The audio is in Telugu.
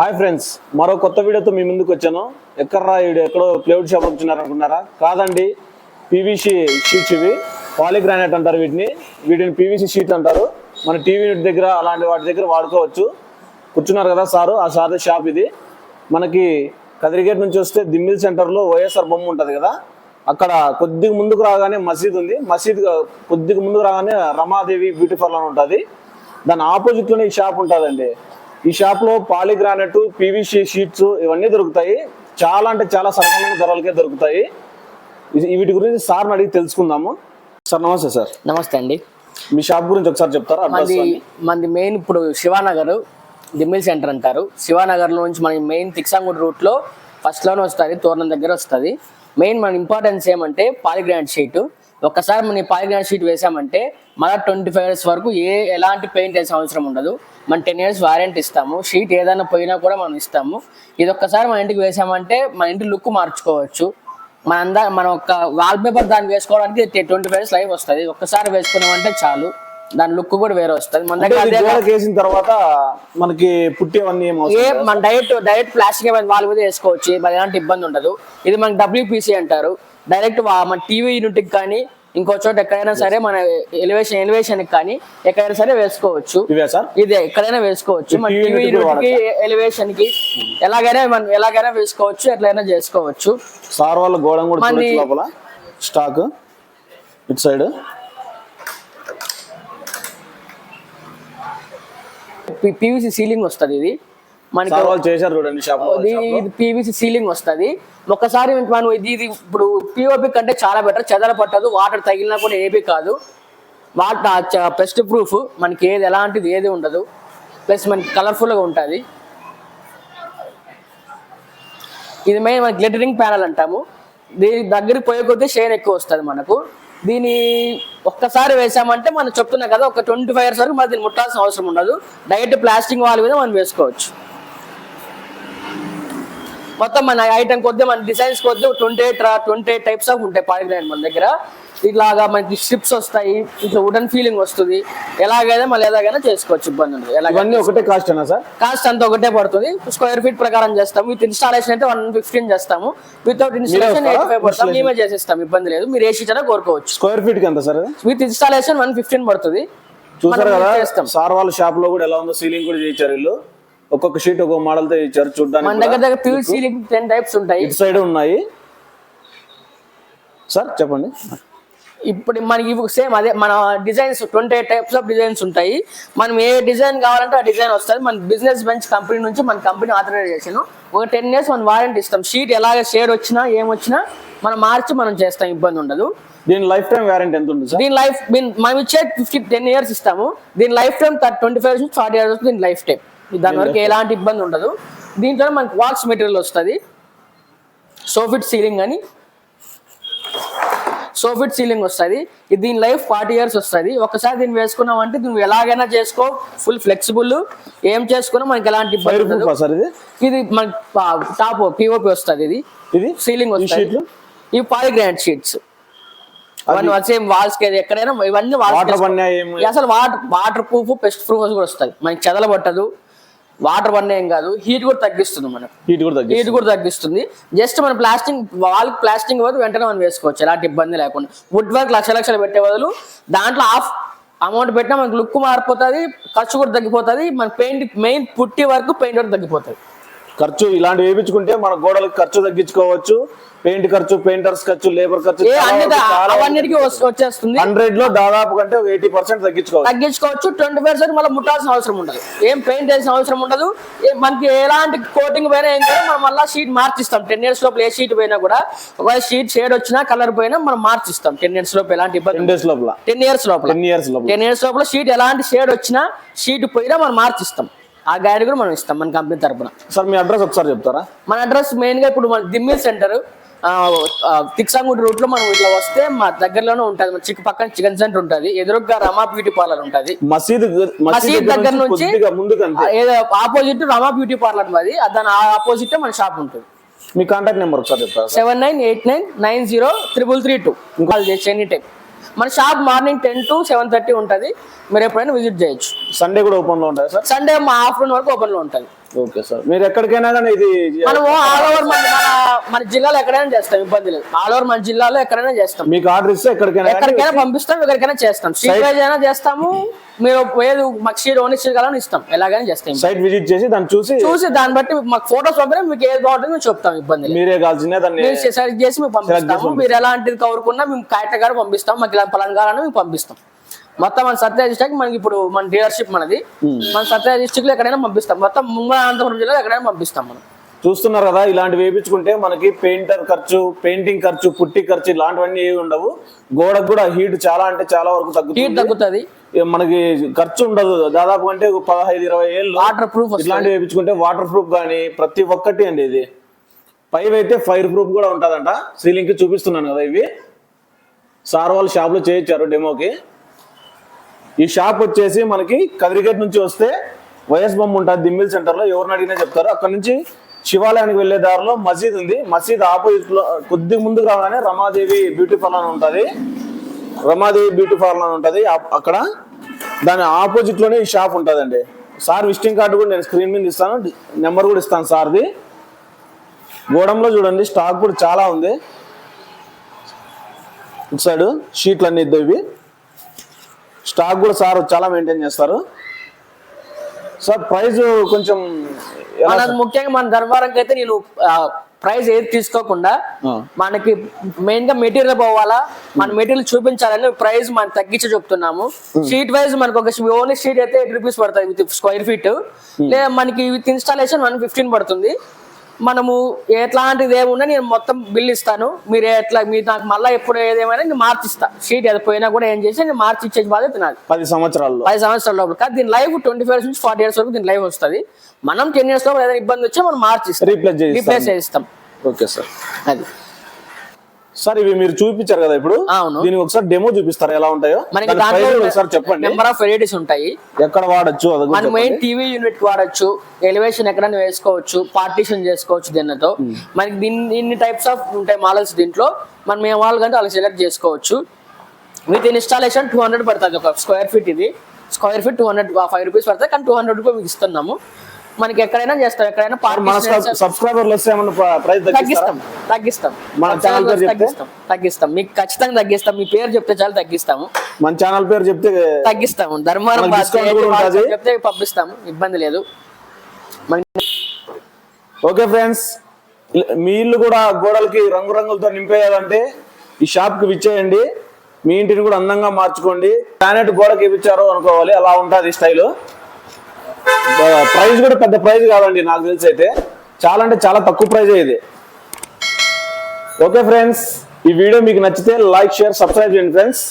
హాయ్ ఫ్రెండ్స్ మరో కొత్త వీడియోతో మీ ముందుకు వచ్చాను. ఎక్కడరా వీడు ఎక్కడో ప్లేవుడ్ షాప్ వచ్చినారు అనుకున్నారా? కాదండి పీవీసీ షీట్స్ ఇవి. పాలిగ్రానైట్ అంటారు వీటిని. వీటిని పీవీసీ షీట్ అంటారు. మన టీవీ దగ్గర అలాంటి వాటి దగ్గర వాడుకోవచ్చు. కూర్చున్నారు కదా సారు ఆ సార్ షాప్ ఇది. మనకి కదిరిగేట్ నుంచి వస్తే దిమ్మిల్ సెంటర్లో వైఎస్ఆర్ బొమ్మ ఉంటుంది కదా. అక్కడ కొద్దిగా ముందుకు రాగానే మసీద్ ఉంది. మసీద్ కొద్దిగా ముందుకు రాగానే రమాదేవి బ్యూటీ పార్లర్ ఉంటుంది. దాని ఆపోజిట్లోనే ఈ షాప్ ఉంటుందండి. ఈ షాప్లో పాలిగ్రానైట్ పీవీసీ షీట్స్ ఇవన్నీ దొరుకుతాయి. చాలా అంటే చాలా సరసమైన ధరలకే దొరుకుతాయి. వీటి గురించి సార్ని అడిగి తెలుసుకుందాము. సార్ నమస్తే సార్. నమస్తే అండి. మీ షాప్ గురించి ఒకసారి చెప్తారా మాది మంది మెయిన్ ఇప్పుడు శివానగర్ దిమ్మిల్ సెంటర్ అంటారు. శివానగర్ నుంచి మన మెయిన్ తిక్సాంగుడ్ రూట్లో ఫస్ట్లోనే వస్తుంది తోరణం దగ్గర వస్తుంది. మెయిన్ మన ఇంపార్టెన్స్ ఏమంటే పాలిగ్రాండ్ షీట్. ఒక్కసారి మన పాలిగ్రాండ్ షీట్ వేసామంటే మన ట్వంటీ ఫైవ్ ఇయర్స్ వరకు ఏ ఎలాంటి పెయింట్ వేసే అవసరం ఉండదు. మన టెన్ ఇయర్స్ వారంటీ ఇస్తాము. షీట్ ఏదైనా పోయినా కూడా మనం ఇస్తాము. ఇది ఒక్కసారి మన ఇంటికి వేసామంటే మన ఇంటి లుక్ మార్చుకోవచ్చు. మన అందా మనం ఒక వాల్ పేపర్ దాన్ని వేసుకోవడానికి ట్వంటీ ఫైవ్ ఇయర్స్ లైఫ్ వస్తుంది. ఒక్కసారి వేసుకున్నామంటే చాలు. దాని లుక్ కూడా వేరే వస్తుంది. మన దగ్గర వేసిన తర్వాత మనకి పుట్టేవన్నీ ఏ మన డైరెక్ట్ డైరెక్ట్ ప్లాస్టిక్ వాళ్ళ మీద వేసుకోవచ్చు. మరి ఎలాంటి ఇబ్బంది ఉండదు. ఇది మనకి డబ్ల్యూపీసీ అంటారు. డైరెక్ట్ మన టీవీ యూనిట్కి కానీ ఇంకో చోట ఎక్కడైనా సరే మన ఎలివేషన్ ఎలివేషన్ కానీ ఎక్కడైనా సరే వేసుకోవచ్చు. ఇవే సార్? ఇదే ఎక్కడైనా వేసుకోవచ్చు. మన టీవీ కి ఎలివేషన్కి ఎలాగైనా మనం ఎలాగైనా వేసుకోవచ్చు ఎట్లయినా చేసుకోవచ్చు. సార్ వాళ్ళ గోడం కూడా లోపల. స్టాక్. ఇటు సైడ్. పీవీసీ సీలింగ్ వస్తుంది ఇది. మనకి చేశారు చూడండి షాప్ ఇది ఇది పీవీసీ సీలింగ్ వస్తుంది. ఒకసారి మనం ఇది ఇది ఇప్పుడు పిఓపి కంటే చాలా బెటర్ చెదర పట్టదు వాటర్ తగిలినా కూడా ఏబీ కాదు. వాటర్ పెస్ట్ ప్రూఫ్ మనకి ఏది ఎలాంటిది ఏది ఉండదు. ప్లస్ మనకి కలర్ఫుల్గా ఉంటుంది. ఇది మెయిన్ మన గ్లిటరింగ్ ప్యానల్ అంటాము. దీని దగ్గరికి పోయే కొద్దీ షేర్ ఎక్కువ వస్తుంది మనకు. దీని ఒక్కసారి వేసామంటే మనం చెప్తున్నా కదా ఒక ట్వంటీ ఫైవ్ ఇయర్స్ వరకు మరి దీన్ని ముట్టాల్సిన అవసరం ఉండదు. డైరెక్ట్ ప్లాస్టిక్ వాల్ మీద మనం వేసుకోవచ్చు. మొత్తం మన ఐటమ్ కొద్ది మన డిజైన్స్ కొద్ది twenty eight twenty eight types of ఉంటాయి పాలిగ్రానైట్ మన దగ్గర. ఇట్లాగా మనకి స్ట్రిప్స్ వస్తాయి ఇట్లా వుడన్ ఫీలింగ్ వస్తుంది. ఎలాగైనా మళ్ళీ ఎలాగైనా చేసుకోవచ్చు ఇబ్బంది ఉండదు ఎలాగైనా ఒకటే కాస్ట్ అన్నా సార్? కాస్ట్ అంతా ఒకటే పడుతుంది. స్క్వేర్ ఫీట్ ప్రకారం చేస్తాము. విత్ ఇన్స్టాలేషన్ అయితే వన్ ఫిఫ్టీన్ చేస్తాము. Without installation? ఎయిటీ ఫైవ్ పడతాం. మేమే చేసేస్తాం. ఇబ్బంది లేదు. మీరు ఏ షీట్ అయినా కోరుకోవచ్చు. స్క్వేర్ ఫీట్కి ఎంత sir? With installation one fifteen పడుతుంది. చూసారు కదా చేస్తాం సార్ వాళ్ళ షాప్లో కూడా ఎలా ఉందో సీలింగ్ కూడా చేయించారు వీళ్ళు. ఒక్కొక్క షీట్ ఒక్కొక్క మోడల్తో ఇచ్చారు. మన చూడడానికి దగ్గర దగ్గర ప్యూర్ సీలింగ్ టెన్ టైప్స్ ఉంటాయి. ఇటు సైడ్ ఉన్నాయి. సార్ చెప్పండి. ఇప్పుడు మనకి సేమ్ అదే మన designs twenty eight types of designs ఉంటాయి. మనం ఏ డిజైన్ కావాలంటే ఆ డిజైన్ వస్తుంది. మన బిజినెస్ బెంచ్ కంపెనీ నుంచి మన కంపెనీ ఆథరైజేషన్ ఒక టెన్ ఇయర్స్ మనం వారంటీ ఇస్తాం. షీట్ ఎలాగ షేడ్ వచ్చినా ఏమొచ్చినా మనం మార్చి మనం చేస్తాం. ఇబ్బంది ఉండదు. దీని లైఫ్ టైం వారంటీ ఎంత సార్ దీని లైఫ్ మనం ఇచ్చే ఫిఫ్టీ టెన్ ఇయర్స్ ఇస్తాము. దీని లైఫ్ టైం ట్వంటీ ఫైవ్ నుంచి ఫార్టీ ఇయర్స్ దీని లైఫ్ టైం దాని వరకు ఎలాంటి ఇబ్బంది ఉండదు. దీంట్లో మనకి వాక్స్ మెటీరియల్ వస్తుంది. సోఫిట్ సీలింగ్ అని. సోఫిట్ సీలింగ్ వస్తుంది. ఇది దీని లైఫ్ ఫార్టీ ఇయర్స్ వస్తుంది. ఒకసారి దీన్ని వేసుకున్నాం అంటే నువ్వు ఎలాగైనా చేసుకో. Full flexible. ఏం చేసుకున్నా మనకి ఎలాంటి ఇబ్బంది ఇది? మనకి టాప్ పిఓపి వస్తుంది ఇది. ఇది? సీలింగ్ వస్తుంది. ఇవి పాలిగ్రాండ్ షీట్స్. అవన్నీ సేమ్ వాల్స్ ఎక్కడైనా ఇవన్నీ వాటర్ అసలు water waterproof pest proof కూడా వస్తుంది. మనకి చెదల పట్టదు వాటర్ పడినా ఏం కాదు హీట్ కూడా తగ్గిస్తుంది మనకు. హీట్ కూడా హీట్ కూడా తగ్గిస్తుంది. జస్ట్ మన ప్లాస్టింగ్ వాల్ ప్లాస్టింగ్ వరకు వెంటనే మనం వేసుకోవచ్చు. ఎలాంటి ఇబ్బంది లేకుండా. వుడ్ వర్క్ లక్ష లక్షలు పెట్టే బదులు దాంట్లో హాఫ్ అమౌంట్ పెట్టినా మనకు లుక్ మారిపోతుంది ఖర్చు కూడా తగ్గిపోతుంది మన పెయింట్ మెయిన్ పుట్టి వరకు పెయింట్ కూడా తగ్గిపోతుంది. ఖర్చు ఇలాంటి వేయించుకుంటే మన గోడలకు ఖర్చు తగ్గించుకోవచ్చు. పెయింట్ ఖర్చు పెయింటర్స్ ఖర్చు లేబర్ ఖర్చు వచ్చేస్తుంది. హండ్రెడ్లో దాదాపు కంటే ఒక ఎయిటీ పర్సెంట్ తగ్గించుకోవచ్చు. తగ్గించుకోవచ్చు. ట్వంటీ పర్సెంట్ మళ్ళీ ముట్టాల్సిన అవసరం ఉండదు. ఏం పెయింట్ వేసిన అవసరం ఉండదు. మనకి ఎలాంటి కోటింగ్ పోయినా ఏం కూడా మనం మళ్ళీ షీట్ మార్చిస్తాం. టెన్ ఇయర్స్ లోపల ఏ షీట్ పోయినా కూడా ఒకవేళ షీట్ షేడ్ వచ్చినా కలర్ పోయినా మనం మార్చిస్తాం. టెన్ ఇయర్స్ లోపల ఎలాంటి ఇబ్బంది టెన్ డేస్ లోపల. టెన్ ఇయర్స్ లోపల. టెన్ ఇయర్స్ లోపల. టెన్ ఇయర్స్ లోపల షీట్ ఎలాంటి షేడ్ వచ్చినా షీట్ పోయినా మనం మార్చిస్తాం. ఆ గైడ్ కూడా మనం ఇస్తాం మన కంపెనీ తరపున. సార్ మీ అడ్రస్ ఒకసారి చెప్తారా? మన అడ్రస్ మెయిన్గా ఇప్పుడు మన దిమ్మిల్ సెంటర్ తిక్సాంగుడ్ రూట్లో మనం ఇట్లా వస్తే మా దగ్గరలోనే ఉంటుంది. మన చిక్క పక్కన చికెన్ సెంటర్ ఉంటుంది. ఎదురుగా రమా బ్యూటీ పార్లర్ ఉంటుంది. మసీద్ మసీద్ దగ్గర నుంచి ఏదో ఆపోజిట్ రమా బ్యూటీ పార్లర్ మాది. దాని ఆపోజిట్ మన షాప్ ఉంటుంది. మీ కాంటాక్ట్ నెంబర్ ఒకసారి చెప్తారా seven nine eight nine nine zero triple three two. Call చేయొచ్చు ఎనీ టైం. మన shop morning ten to seven thirty ఉంటుంది. మీరు ఎప్పుడైనా విజిట్ చేయొచ్చు. సండే కూడా ఓపెన్లో ఉంటాయి సార్? సండే మా ఆఫ్టర్నూన్ వరకు ఓపెన్లో ఉంటుంది. Okay sir. మీరు ఎక్కడికైనా కానీ ఇది మనం ఆల్ ఓవర్ మన మన- జిల్లాలో ఎక్కడైనా చేస్తాం ఇబ్బంది లేదు. ఆల్ ఓవర్ మన జిల్లాలో ఎక్కడైనా చేస్తాం. మీకు ఆర్డర్ ఇస్తే ఎక్కడికైనా కానీ ఎక్కడికైనా పంపిస్తాం ఎక్కడికైనా చేస్తాం. స్ట్రీట్ వైజ్ అయినా చేస్తాము మీరు ఏది మాకు షీట్ ఓన్లీ షీట్ కావాలని ఇస్తాం. ఎలాగైనా చేస్తాం. సైట్ విజిట్ చేసి దాన్ని చూసి చూసి దాన్ని బట్టి మాకు ఫోటోస్ పంపితే మీకు ఏది బాగుంటుందో మేము చెప్తాం ఇబ్బంది మీరే కావాల్సిందే దాన్ని సెలెక్ట్ చేసి మేము పంపిస్తాము. మీరు ఎలాంటిది కవరుకున్నా మేము కరెక్ట్ గారు పంపిస్తాం. మాకు ఇలా పలాన్ కావాలని మేము పంపిస్తాం. మొత్తం మన సత్య డిస్ట్రిక్ట్ మనకి ఇప్పుడు మన డీలర్షిప్ మనది. మన సత్య డిస్ట్రిక్ట్లో ఎక్కడైనా పంపిస్తాం. మొత్తం ముంబై అనంతపురం జిల్లాలో ఎక్కడైనా పంపిస్తాం మనం. చూస్తున్నారు కదా ఇలాంటివి వేయించుకుంటే మనకి పెయింటర్ ఖర్చు పెయింటింగ్ ఖర్చు పుట్టి ఖర్చు ఇలాంటివన్నీ ఏవి ఉండవు. గోడకు కూడా హీట్ చాలా అంటే చాలా వరకు హీట్ తగ్గుతుంది తగ్గుతుంది. ఏ మనకి ఖర్చు ఉండదు. దాదాపు అంటే పదహైదు ఇరవై ఏళ్ళు వాటర్ ప్రూఫ్ ఇట్లాంటివి వేయించుకుంటే వాటర్ ప్రూఫ్ కానీ ప్రతి ఒక్కటి అండి ఇది. పైవి అయితే ఫైర్ ప్రూఫ్ కూడా ఉంటుందంట. సీలింగ్కి చూపిస్తున్నాను కదా ఇవి. సార్ వాళ్ళు షాప్లో చేయించారు డెమోకి ఈ షాప్ వచ్చేసి మనకి కదిరిగేట్ నుంచి వస్తే వైఎస్ బొమ్మ ఉంటుంది. దిమ్మిల్ సెంటర్లో ఎవరిని అడిగినా చెప్తారు. అక్కడ నుంచి శివాలయానికి వెళ్ళే దారిలో మసీద్ ఉంది. మసీద్ ఆపోజిట్లో కొద్ది ముందుకు రాగానే రమాదేవి బ్యూటీ పార్లర్ అని ఉంటది. రమాదేవి బ్యూటీ పార్లర్ అని ఉంటది. అక్కడ దాని ఆపోజిట్లోనే ఈ షాప్ ఉంటదండి. సార్ విజిటింగ్ కార్డు కూడా నేను స్క్రీన్ మీద ఇస్తాను. నెంబర్ కూడా ఇస్తాను సార్ది. గోడంలో చూడండి స్టాక్ కూడా చాలా ఉంది. ఇటు సైడ్ షీట్లు అన్ని ఇద్దరు ఇవి. స్టాక్ కూడా సార్ చాలా మెయింటైన్ చేస్తారు. సార్ ప్రైస్ కొంచెం మనకు ముఖ్యంగా మన దర్బారంకి అయితే నేను ప్రైస్ ఏది తీసుకోకుండా. మనకి మెయిన్గా మెటీరియల్ పోవాలా మన మెటీరియల్ చూపించాలని ప్రైస్ మనం తగ్గించి చెప్తున్నాము. షీట్ వైజ్ మనకు ఒక ఓన్లీ షీట్ అయితే ఎయిట్ రూపీస్ పడుతుంది విత్ స్క్వేర్ ఫీట్. లేదా మనకి విత్ ఇన్స్టాలేషన్ వన్ ఫిఫ్టీన్ పడుతుంది. మనము ఎట్లాంటిది ఏమున్నా నేను మొత్తం బిల్ ఇస్తాను. మీరు ఎట్లా మీరు నాకు మళ్ళీ ఎప్పుడు ఏదేమైనా నేను మార్చిస్తా. షీట్ ఏది పోయినా కూడా ఏం చేసి నేను మార్చి ఇచ్చే బాధ్యత నాది. పది సంవత్సరాల్లో పది సంవత్సరాల లోపల కానీ దీని లైఫ్ ట్వంటీ ఫైవ్ నుంచి ఫార్టీ ఇయర్స్ వరకు దీని లైఫ్ వస్తుంది. మనం టెన్ ఇయర్స్ లోపల ఏదైనా ఇబ్బంది వచ్చి మనం మార్చి రీప్లేస్ చేసి రీప్లేస్ చేస్తాం ఓకే సార్ అది. సార్ ఇవి మీరు చూపించారు కదా ఇప్పుడు? అవును. దీనికి ఒకసారి డెమో చూపిస్తారు? ఎలా ఉంటాయో? మనకి దాంట్లో ఒకసారి చెప్పండి. నెంబర్ ఆఫ్ వెరైటీస్ ఉంటాయి. ఎక్కడ వాడచ్చు? మన మెయిన్. టీవీ యూనిట్ వాడచ్చు. ఎలివేషన్ ఎక్కడైనా వేసుకోవచ్చు. పార్టీషన్ చేసుకోవచ్చు దీనితో. మనకి దీన్ని ఇన్ని టైప్స్ ఆఫ్ ఉంటాయి మోడల్స్ దీంట్లో. మనం ఏ మోడల్ కంటే అలా సెలెక్ట్ చేసుకోవచ్చు. విత్ ఇన్స్టాలేషన్ టూ హండ్రెడ్ పడుతుంది. ఒక స్క్వేర్ ఫీట్ ఇది. Square feet two hundred five rupees పడుతుంది. కానీ టూ హండ్రెడ్ రూపీస్ మీకు ఇస్తున్నాము. మనకి ఎక్కడైనా చేస్తాం ఎక్కడైనా పార్టీ సబ్స్క్రైబర్లు వస్తే ప్రైస్ తగ్గిస్తాం. తగ్గిస్తాం. మన ఛానల్ పేరు? తగ్గిస్తాం. తగ్గిస్తాం. మీకు ఖచ్చితంగా తగ్గిస్తాం. మీ పేరు చెప్తే చాలు తగ్గిస్తాము. మన ఛానల్ పేరు చెప్తే తగ్గిస్తాము. ధర్మారం. చెప్తే పంపిస్తాము. ఇబ్బంది లేదు. ఓకే ఫ్రెండ్స్ మీ ఇల్లు కూడా గోడలకి రంగురంగులతో నింపేయాలంటే ఈ షాప్కి విచ్చేయండి. మీ ఇంటిని కూడా అందంగా మార్చుకోండి. ప్లానెట్ గోడకి ఇప్పించారు అనుకోవాలి. అలా ఉంటుంది స్టైల్. ప్రైస్ కూడా పెద్ద ప్రైస్ కాదండి నాకు తెలిసి అయితే. చాలా అంటే చాలా తక్కువ ప్రైజ్ ఇది. ఓకే ఫ్రెండ్స్ ఈ వీడియో మీకు నచ్చితే లైక్ షేర్ సబ్స్క్రైబ్ చేయండి ఫ్రెండ్స్.